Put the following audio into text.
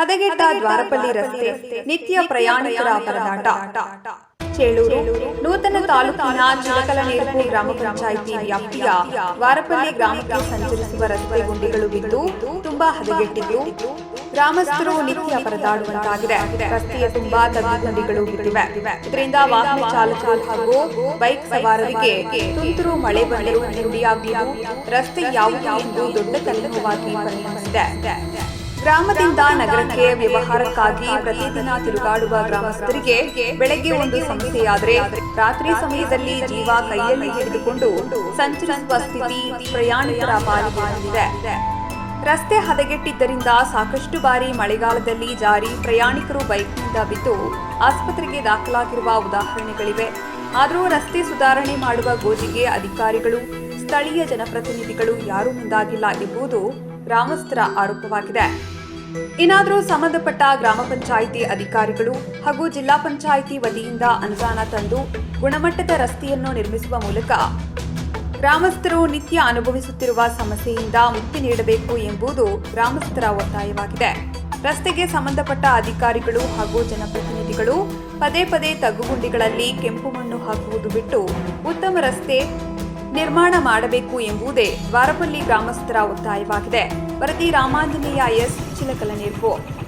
ಹದಗೆಟ್ಟ ದ್ವಾರಪಲ್ಲಿ ರಸ್ತೆ ನಿತ್ಯ ಪ್ರಯಾಣಿಕರ ಪರದಾಟ ಚೇಳೂರು ನೂತನ ತಾಲೂಕಿನ ಚಿಲಕಲನೇರ್ಪು ಗ್ರಾಮ ಪಂಚಾಯಿತಿ ವ್ಯಾಪ್ತಿಯ ವಾರಪಲ್ಲಿ ಗ್ರಾಮಕ್ಕೆ ಸಂಚರಿಸುವ ರಸ್ತೆ ಗುಂಡಿಗಳು ಬಿದ್ದು ತುಂಬಾ ಹದಗೆಟ್ಟಿದ್ದು. ಗ್ರಾಮಸ್ಥರು ನಿತ್ಯ ಪರದಾಡುವಂತಾಗಿದೆ ರಸ್ತೆಯ ತುಂಬಾ ತಗ್ಗುಗಳು ಬಿದ್ದಿವೆ. ಇದರಿಂದ ವಾಹನ ಚಾಲಕರು ಹಾಗೂ ಬೈಕ್ ಸವಾರರಿಗೆ ತುಂತುರು ಮಳೆ ಬಂದರೂ ಗುಂಡಿಯಾಗುವುದು ರಸ್ತೆ ಯಾವುದು ಎಂದು ದೊಡ್ಡ ತಲೆನೋವಾಗಿ ಪರಿಣಮಿಸಿದೆ. ಗ್ರಾಮದಿಂದ ನಗರಕ್ಕೆ ವ್ಯವಹಾರಕ್ಕಾಗಿ ಪ್ರತಿದಿನ ತಿರುಗಾಡುವ ಗ್ರಾಮಸ್ಥರಿಗೆ ಬೆಳಗ್ಗೆ ಒಂದು ಸಮಸ್ಯೆಯಾದರೆ ರಾತ್ರಿ ಸಮಯದಲ್ಲಿ ಜೀವ ಕೈಯಲ್ಲಿ ಹಿಡಿದುಕೊಂಡು ಸಂಚರಿಸುವ ಸ್ಥಿತಿ ಪ್ರಯಾಣಿಕರ ಪಾಲಿಗೆ ಬಂದಿದೆ. ರಸ್ತೆ ಹದಗೆಟ್ಟಿದ್ದರಿಂದ ಸಾಕಷ್ಟು ಬಾರಿ ಮಳೆಗಾಲದಲ್ಲಿ ಜಾರಿ ಪ್ರಯಾಣಿಕರು ಬೈಕ್ನಿಂದ ಬಿದ್ದು ಆಸ್ಪತ್ರೆಗೆ ದಾಖಲಾಗಿರುವ ಉದಾಹರಣೆಗಳಿವೆ. ಆದರೂ ರಸ್ತೆ ಸುಧಾರಣೆ ಮಾಡುವ ಗೋಜಿಗೆ ಅಧಿಕಾರಿಗಳು ಸ್ಥಳೀಯ ಜನಪ್ರತಿನಿಧಿಗಳು ಯಾರೂ ಮುಂದಾಗಿಲ್ಲ ಎಂಬುದು ಗ್ರಾಮಸ್ಥರ ಆರೋಪವಾಗಿದೆ. ಏನಾದರೂ ಸಂಬಂಧಪಟ್ಟ ಗ್ರಾಮ ಪಂಚಾಯಿತಿ ಅಧಿಕಾರಿಗಳು ಹಾಗೂ ಜಿಲ್ಲಾ ಪಂಚಾಯಿತಿ ವತಿಯಿಂದ ಅನುದಾನ ತಂದು ಗುಣಮಟ್ಟದ ರಸ್ತೆಯನ್ನು ನಿರ್ಮಿಸುವ ಮೂಲಕ ಗ್ರಾಮಸ್ಥರು ನಿತ್ಯ ಅನುಭವಿಸುತ್ತಿರುವ ಸಮಸ್ಯೆಯಿಂದ ಮುಕ್ತಿ ನೀಡಬೇಕು ಎಂಬುದು ಗ್ರಾಮಸ್ಥರ ಒತ್ತಾಯವಾಗಿದೆ. ರಸ್ತೆಗೆ ಸಂಬಂಧಪಟ್ಟ ಅಧಿಕಾರಿಗಳು ಹಾಗೂ ಜನಪ್ರತಿನಿಧಿಗಳು ಪದೇ ಪದೇ ತಗ್ಗುಗುಂಡಿಗಳಲ್ಲಿ ಕೆಂಪು ಮಣ್ಣು ಹಾಕುವುದು ಬಿಟ್ಟು ಉತ್ತಮ ರಸ್ತೆ ನಿರ್ಮಾಣ ಮಾಡಬೇಕು ಎಂಬುದೇ ವಾರಪಲ್ಲಿ ಗ್ರಾಮಸ್ಥರ ಒತ್ತಾಯವಾಗಿದೆ. ವರದಿ ರಾಮಾಂಜನೇಯ ಎಸ್. ಚಿಲಕಲನೇರ್ಪು.